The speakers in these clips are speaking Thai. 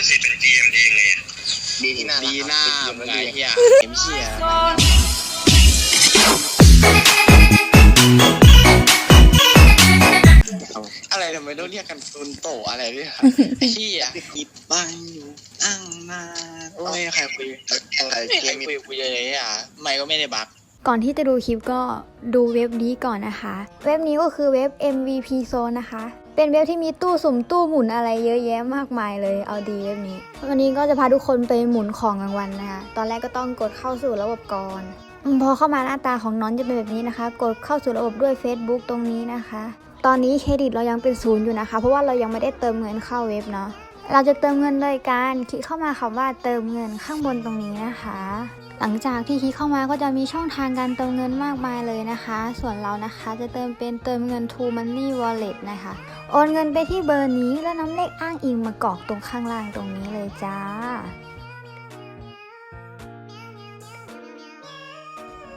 นั่นสิเป็น GM ดียังไงอะดีที่หน้าดีหน้าเป็นมึงเกไงมเฮียเข็มเชี่ยอะไรทำไมต้องเรียกกันตุนโตอะไรเนี่ยเฮียอิดบังอยู่อ้างนาโอ้ยใครคุยอะไรไม่เกใครมคุยคุยเลยอะไม่ก็ไม่ได้บักก่อนที่จะดูคลิปก็ดูเว็บนี้ก่อนนะคะ เว็บนี้ก็คือเว็บ MVP Zone นะคะ เป็นเว็บที่มีตู้สุ่มตู้หมุนอะไรเยอะแยะมากมายเลยเอาดีเว็บนี้ วันนี้ก็จะพาทุกคนไปหมุนของรางวัลนะคะ ตอนแรกก็ต้องกดเข้าสู่ระบบก่อนพอเข้ามาหน้าตาของน้องจะเป็นแบบนี้นะคะ กดเข้าสู่ระบบด้วย Facebook ตรงนี้นะคะ ตอนนี้เครดิตเรายังเป็นศูนย์อยู่นะคะ เพราะว่าเรายังไม่ได้เติมเงินเข้าเว็บเนาะ เราจะเติมเงินโดยการคลิกเข้ามาคำว่าเติมเงินข้างบนตรงนี้นะคะ หลังจากที่คลิกเข้ามาก็จะมีช่องทางการเติมเงินมากมายเลยนะคะ ส่วนเรานะคะจะเติมเป็นเติมเงิน To Money Wallet นะคะ โอนเงินไปที่เบอร์นี้แล้วนำเลขอ้างอิงมากรอกตรงข้างล่างตรงนี้เลยจ้า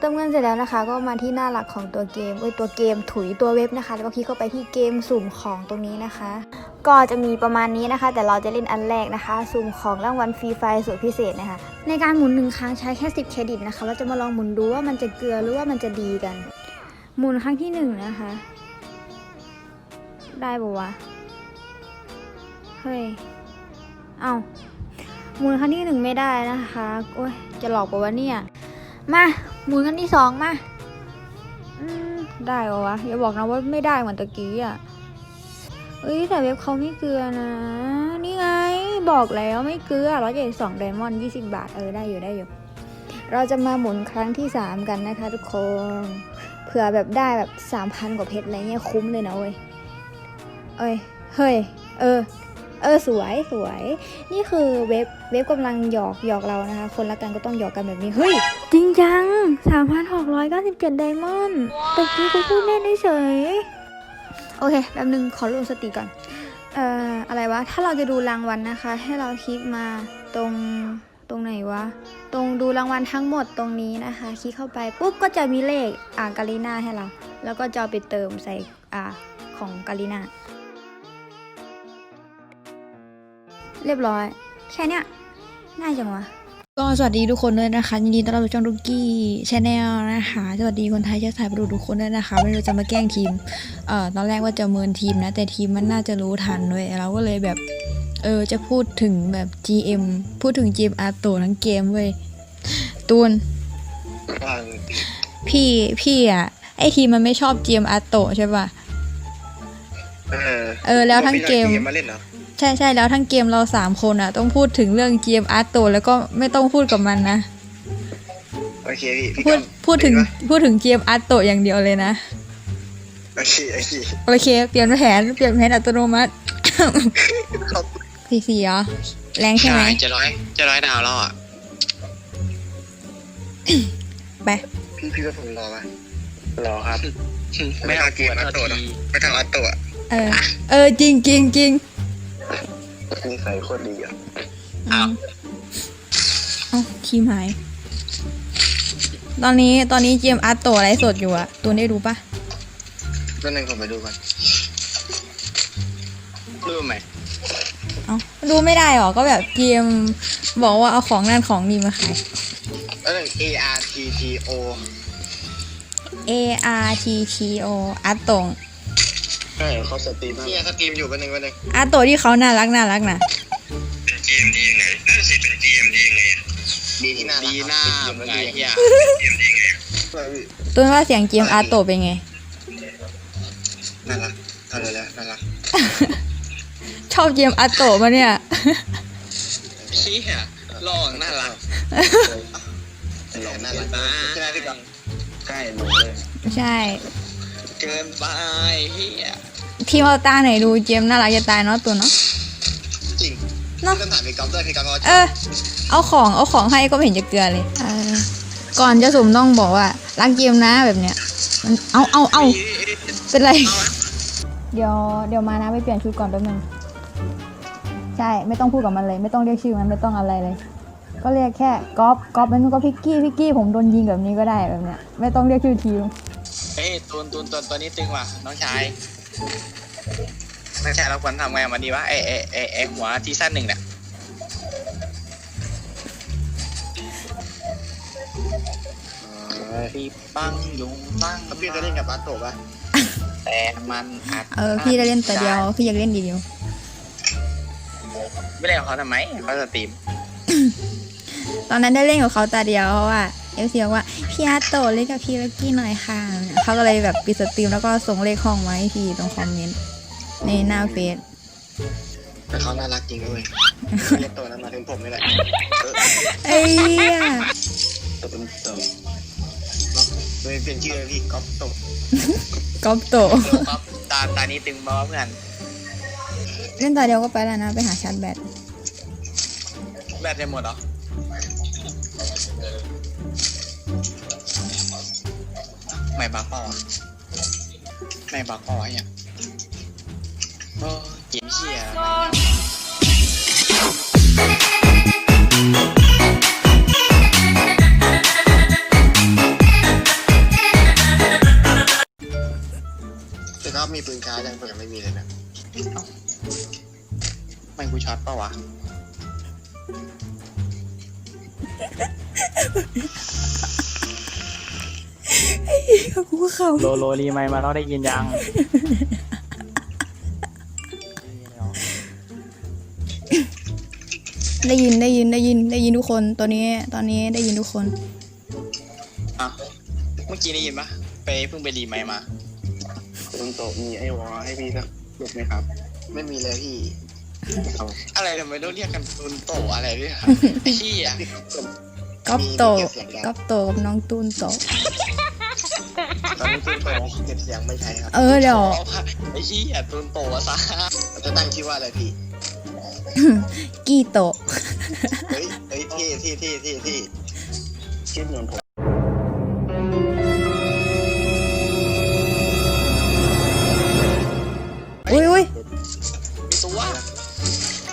ติมเงินเสร็จแล้วนะคะ ก็มาที่หน้าหลักของตัวเกมเอ้ยตัวเกมถุยตัวเว็บนะคะ แล้วก็คลิกเข้าไปที่เกมสุ่มของตรงนี้นะคะ ก็จะมีประมาณนี้นะคะ แต่เราจะเล่นอันแรกนะคะ สุ่มของรางวัลฟรีไฟล์สุดพิเศษนะคะ ในการหมุนหนึ่งครั้งใช้แค่ 10 เครดิตนะคะ เราจะมาลองหมุนดูว่ามันจะเกลือหรือว่ามันจะดีกัน หมุนครั้งที่หนึ่งนะคะ ได้ปะวะ เฮ้ย เอาหมุนครั้งที่หนึ่งไม่ได้นะคะ โอ้ย จะหลอกปะวะเนี่ย มาหมุนครั้งที่สองมาอืมได้ปะวะ อย่าบอกนะว่าไม่ได้เหมือนตะกี้อะเอ้ยแต่เว็บเขาไม่เกลือนะ นี่ไงบอกแล้วไม่เกลือร้อยเจ็ดสองไดมอนด์ยี่สิบบาท เออได้อยู่ได้อยู่ เราจะมาหมุนครั้งที่สามกันนะคะทุกคนเผื่อแบบได้แบบสามพันกว่าเพชรอะไรเงี้ยคุ้มเลยนะเว้ยเอ้ยเฮ้ย เออ เออสวยสวย นี่คือเว็บเว็บกำลังหยอกหยอกเรานะคะ คนละกันก็ต้องหยอกกันแบบนี้ เฮ้ย จริงจังสามพันหกร้อยเก้าสิบเจ็ดไดมอนด์แต่กี้กูพูดเล่นเฉยๆโอเคแป๊บนึงขอรวมสติก่อน เอ่ออะไรวะ ถ้าเราจะดูรางวัลนะคะ ให้เราคลิกมาตรงตรงไหนวะ ตรงดูรางวัลทั้งหมดตรงนี้นะคะ คลิกเข้าไปปุ๊บก็จะมีเลขอ่ากาลิน่าให้เรา แล้วก็จะเอาไปเติมใส่อ่าของกาลิน่า เรียบร้อย แค่เนี้ยง่ายจังวะก็สวัสดีทุกคนด้วยนะคะยินดีต้อนรับสู่ช่องดุกกี้ชาแนลนะคะสวัสดีคนไทยเชื้อสายประดูทุกคนด้วยนะคะไม่รู้จะมาแกล้งทีมเอ่อตอนแรกว่าจะเมินทีมนะ แต่ทีมมันน่าจะรู้ทันด้วยเราก็เลยแบบเออจะพูดถึงแบบ GM พูดถึง GM อาโตทั้งเกมเว้ยตูนพี่พี่อะไอทีมมันไม่ชอบ GM อาโตใช่ป่ะเออเออแล้วทั้งเกมมาเล่นเหรอ ใช่ใช่แล้วทั้งเกมเราสามคนอะต้องพูดถึงเรื่อง GM อาโตแล้วก็ไม่ต้องพูดกับมันนะ โอเคพี่พี่พูดกำพูดถึงเห็นปะพูดถึง GM อาโตอย่างเดียวเลยนะ โอเคโอเคโอเค เปลี่ยนแผนเปลี่ยนแผนอัตโนมัติสี่สี่เหรอแรงใช่ไหมจะร้อยจะร้อยดาวแล้วอะไปพี่พี่ก็ผมรอมารอครับ ไม่ไม่เอาเอาเกเกียมร์อัอัตตโตโตหรอทีไม่ทำอัตโตอะเออ เออจริงจริงจริง นี่ใส่โคตรดีอะอืมเอ้าทีมหาย ตอนนี้ตอนนี้ GM อาโตอะไรสดอยู่อะตูนได้ดูปะนั่นนึงผมไปดูก่อนรู้ไหมเอ้าดูไม่ได้หรอ ก็แบบ GM บอกว่าเอาของนั่นของนี่มาขายนั่นนึง A R T T O A R T T O อาโตงใช่เขาสตรีมเนี่ยสตรีมอยู่วันหนึ่งวันหนึ่งอาโตที่เขาน่ารักน่ารักนะเป็น GM ดียังไงนั่นสิเป็น GM ดียังไงอะดีที่หน้าดีหน้ามึงไงเฮีย GM ดียังไงอะตูนว่าเสียง GM อาโตเป็นไงน่ารักเอาเลยแล้วน่ารักชอบ GM อาโตมาเนี่ยเฮียหล่อน่ารักหล่อน่ารักตาใช่ไหมพี่ก๊อฟใช่หนูเลยใช่เกินไปเฮีย ทีมเอาตาไหนดู GM น่ารักจะตายเนาะตัวเนาะ จริงเนอะต้องถามพี่ก๊อฟด้วยพี่ก๊อฟเขาเออ เอาของเอาของให้ก็ไม่เห็นจะเกลือเลยเออก่อนจะสุ่มต้องบอกว่า รักเกมนะแบบเนี้ยมันเอาเอาเอาเป็นไร เดี๋ยวเดี๋ยวมานะไปเปลี่ยนชุดก่อนแป๊บนึงใช่ไม่ต้องพูดกับมันเลย ไม่ต้องเรียกชื่อมันไม่ต้องอะไรเลย ก็เรียกแค่ก๊อฟก๊อฟมันก็พิกกี้พิกกี้ผมโดนยิงแบบนี้ก็ได้แบบเนี้ยไม่ต้องเรียกชื่อทีมเอ้ยตูนตูนตัวตัวนี้ตึงว่ะน้องชาย ไม่ใช่เราควรทำไงมันดีวะเอไอเอเอหัวที่สั้นหนึ่งเนี่ยปีปังยุงปังแล้วพี่จะเล่นกับบาโตะปะแต่มันอเออพี่จะเล่นแต่เดียวพี่อยากเล่นดีเดียวไม่เล่นกับเขาทำไมเขาสตรีมตอนนั้นได้เล่นกับเขาแต่เดียวเพราะว่าเอฟซีบอกว่าพี่อาโตเล่นกับพี่ลักกี้หน่อยค่ะเขาก็เลยแบบปิดสตรีมแล้วก็ส่งเลขห้องไว้พี่ตรงคอมเมนต์ ในหน้าเฟซแต่เขาน่ารักจริงด้วยเรียกโตนั้นมาถึงผมนี่แหละเออเอ้ยโตเป็นโตเนาะเลยเปลี่ยนชื่อเลยพี่ก๊อฟโตก๊อปโตครับตาตานี้ตึงบอเพื่อนเล่นตาเดียวก็ไปแล้วนะ ไปหาชาร์จแบตแบตจะหมดเหรอไม่บักเปล่าวะไม่บักเปล่าวะเนี่ย โอ้เกมเชียอะไรเนี่ยแต่ถ้ามีปืนช้ายังผมยังไม่มีเลยนะไม่กูช็อตเปล่าวะกูก็เข้าโลโลรีไมค์มาแล้วได้ยินยัง ได้ยินได้ยินได้ยินได้ยินทุกคนตอนนี้ตอนนี้ได้ยินทุกคน อะเมื่อกี้ได้ยินปะไปเพิ่งไปรีไมค์มาปืนโตมีไอ้วอให้พี่สักลูกไหมครับ ไม่มีเลยพี่เอาอะไรทำไมต้องเรียกกันตุนโตอะไรด้วยครับไอ้เหี้ยก๊อปโตก๊อปโตกับน้องตูนโต ตอนนี้ปืนโตเก็บเสียงไม่ใช้ครับเออเดี๋ยวเอาค่ะไอ้เหี้ยตุนโตอะซะเราจะตั้งชื่อว่าอะไรพี่ กี้โตเฮ้ยเฮ้ยที่ที่ที่ที่ที่ชื่อเหมือนผมอุ้ยอุ้ยมีตัว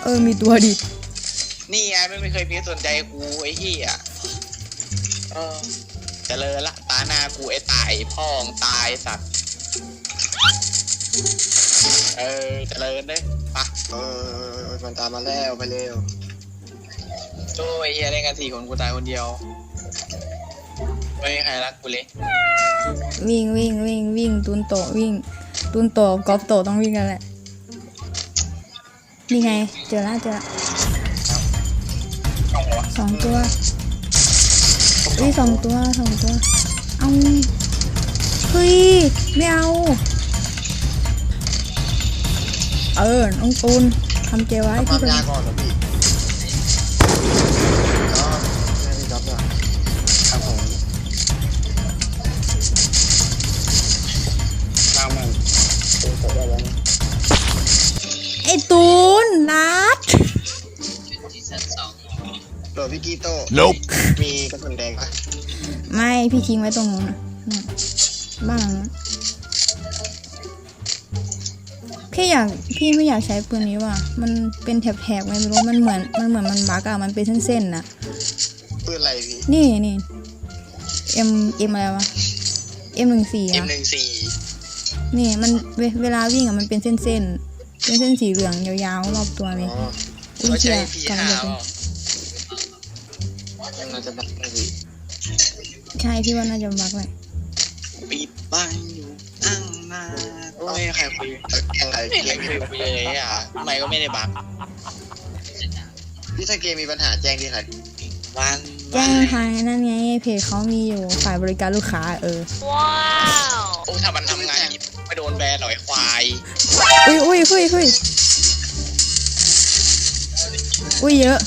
เออ มีตัวดิ นี่ไงไม่เคยมีสนใจกูไอ้เหี้ยเออเจริญละตาหน้ากูไอ้ตายพ่องตายสัตว์ เออเจริญเลยปะเออ มันตามมาแล้วไปเร็วโจ้ไอ้เหี้ยเล่นกันสี่คนกูตายคนเดียว ไม่มีใครรักกูเลยวิ่งวิ่งวิ่งวิ่งตูนโตวิ่งตูนโตก๊อปโตต้องวิ่งกันแหละนี่ไงเจอละเจอละช่องหัวสองตัวอุ้ยสองตัวสองตัวเอาเฮ้ยไม่เอา เออน้องตูน ทำเจไว้ทำคที่วามตรงยากก่อนเหรอพี่อ๋อไม่ได้รับหรอกครับผมน้ามึงปืนโตได้แล้วนะไอ้ตูนรัดโดดพี่กีโต้ Nope มีกระสุนแดงปะไม่พี่ทิ้งไว้ตรงนู้นน่ะน่ะบ้านหลังนั้น พี่อยากพี่ไม่อยากใช้ปืนนี้ว่ะ มันเป็นแถบๆไงไม่รู้ มันเหมือน มันเหมือนมันบักอะมันเป็นเส้นๆน่ะ ปืนอะไรพี่นี่นี่ M M อะไรวะ M หนึ่งสี่เอ็มอะหนึ่งสี่นี่มันเวเวลาวิ่งอะมันเป็นเส้นเส้นๆเป็นเส้นสีเหลืองยาวๆรอบตัวเลยอ๋ออุ้ยเขาเชี่ใช้ยพีก่อนห้าจะเปเป็นล่ายังน่าจะบักได้พี่ใช่พี่ว่าน่าจะบักเลยปิดบ้านอยู่อ้างนา โอ้ยใครคุยแข่งอะไรไม่เกเคยมคุยคุยเลยอะทำไมก็ไม่ได้บักพี่ถ้าเกมมีปัญหาแจ้งที่ใครวันแจ้งทางนั่นไงเพจเขามีอยู่ฝ่ายบริการลูกค้าเออโอ้ถ้ามันทำงานอย่างนี้ไม่โดนแบนหน่อยควาย อุ้ยอุ้ยอุ้ยอุ้ยอุ้ยเยอะ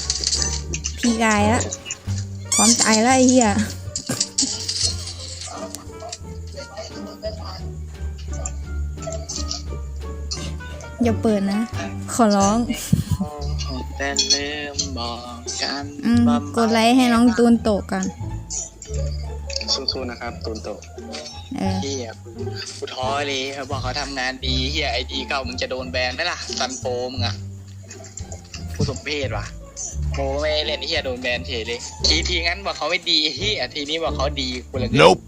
พี่กายละพร้อมตายละไอ้เหี้ย อย่าเปิดนะ ขอร้อง แต่เริ่มบอกกันอืมกดไลค์ให้น้องตูนโตกัน สู้ๆนะครับตูนโตเออ เฮียกูท้อเลยเขาบอกเขาทำงานดีเฮียไอดีเก่ามึงจะโดนแบนไหมล่ะซันโปมึงอะกูสมเพศว่ะโมไม่เล่นเฮียโดนแบนเฉยเลย ทีทีงั้นบอกเขาไม่ดีเฮียทีนี้บอกเขาดีกูเลย Nope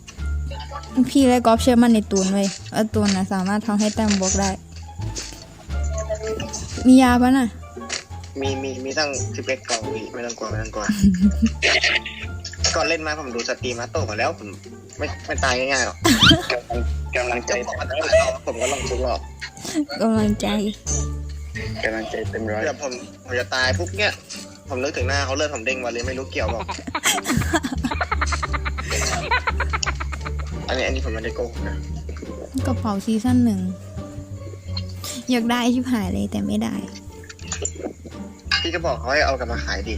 พี่และกอล์ฟเชื่อมั่นในตูนเว้ยว่าตูนนะสามารถทำให้แต้มบวกได้ มียาปะน่ะ มีมีมีตั้งสิบเอ็ดกล่องพี่ไม่ต้องกลัวไม่ต้องกลัว ก่อนเล่นมาผมดูสตรีมมาโตมาแล้วผมไม่ไม่ตายง่ายๆหรอกกำลังใจผมผมก็ลองทุกรอบกำลังใจ กำลังใจเต็มร้อยเดี๋ยวผมผมจะตายปุ๊บเนี่ย ผมนึกถึงหน้าเขาเลือดผมเด้งมาเลยไม่รู้เกี่ยวบอกอันนี้อันนี้ผมไม่ได้โกหกนะ กระเป๋าซีซั่นหนึ่ง อยากได้ชิบหายเลยแต่ไม่ได้ พี่ก็บอกเขาให้เอากลับมาขายดิ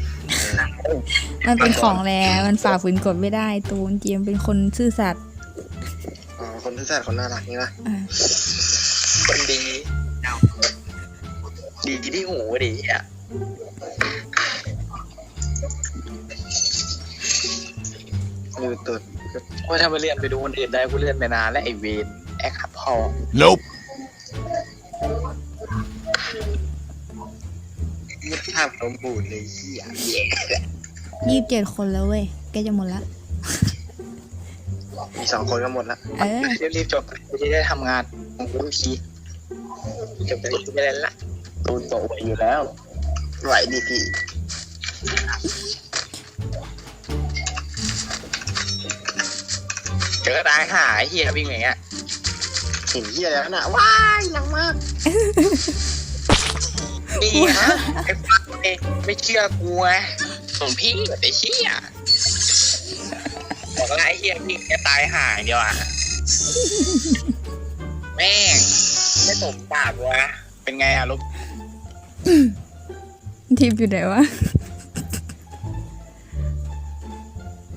เออมันเป็นของแล้วมันฝ่าฝืนกฎไม่ได้ ตูนเจียมเป็นคนซื่อสัตย์อ๋อคนที่แท้คนน่ารักนี่นะอะคนดี ดีที่หูดีอะมือตุดว่าถ้าไปเลื่อนไปดูคนอื่นได้กูเลื่อนไปนานแล้วไอเวนแอคขับพอ Nope. มนมบูดเลยเหี้ยยี่สิบเจ็ดคนแล้วเว้ยใกล้จะหมดละ มีสองคนก็หมดละเออ รีบๆจบกูจะได้ทำงานของกูทุกทีจบไปกูไม่ได้ละตูนโตไหวอยู่แล้วไหวดิพี่เจอตายหาไอ้เฮียวิ่งอย่างเงี้ยเห็นเหี้ยแล้วนะว้ายหลังมาก นี่ฮะไอ้ฟังเองไม่เชื่อกูไงสมพี่ไอ้เฮียบอกแล้วไอ้เฮียวิ่งจะตายหายเดียวอะแม่งไม่สมปากวะเป็นไงอะลูกทีมอยู่ไหนวะ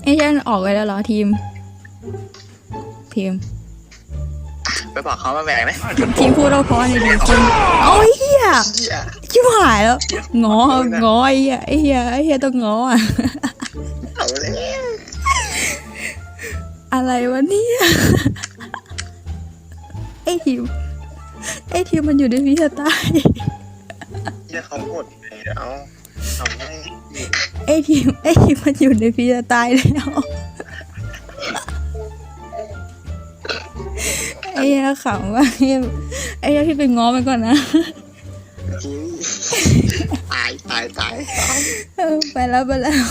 ไอ้ยันออกไปแล้วเหรอทีม ทีม ไปบอกเขามาแบ่งไหมทีมพูดเราเพราะในดีคนเอาไอ้เหี้ยเหี้ ยชิบหายแล้วงองอไอ้เหี้ยไอ้เหี้ยไอ้เหี้ยต้องงออะเอาเลยอะไรวะเนี่ยไอ้ทีมไอ้ทีมมันอยู่ในพิสไตล์เหี้ยเขากดไปแล้วเอาให้ไอ้ทีมไอ้ทีมมันอยู่ในพิสไตล์แล้วไอ้เหี้ยขำว่าไอ้เหี้ยไอ้เหี้ยพี่ไปง้อมันก่อนนะที ตายตายตาย เออไปแล้วไปแล้ว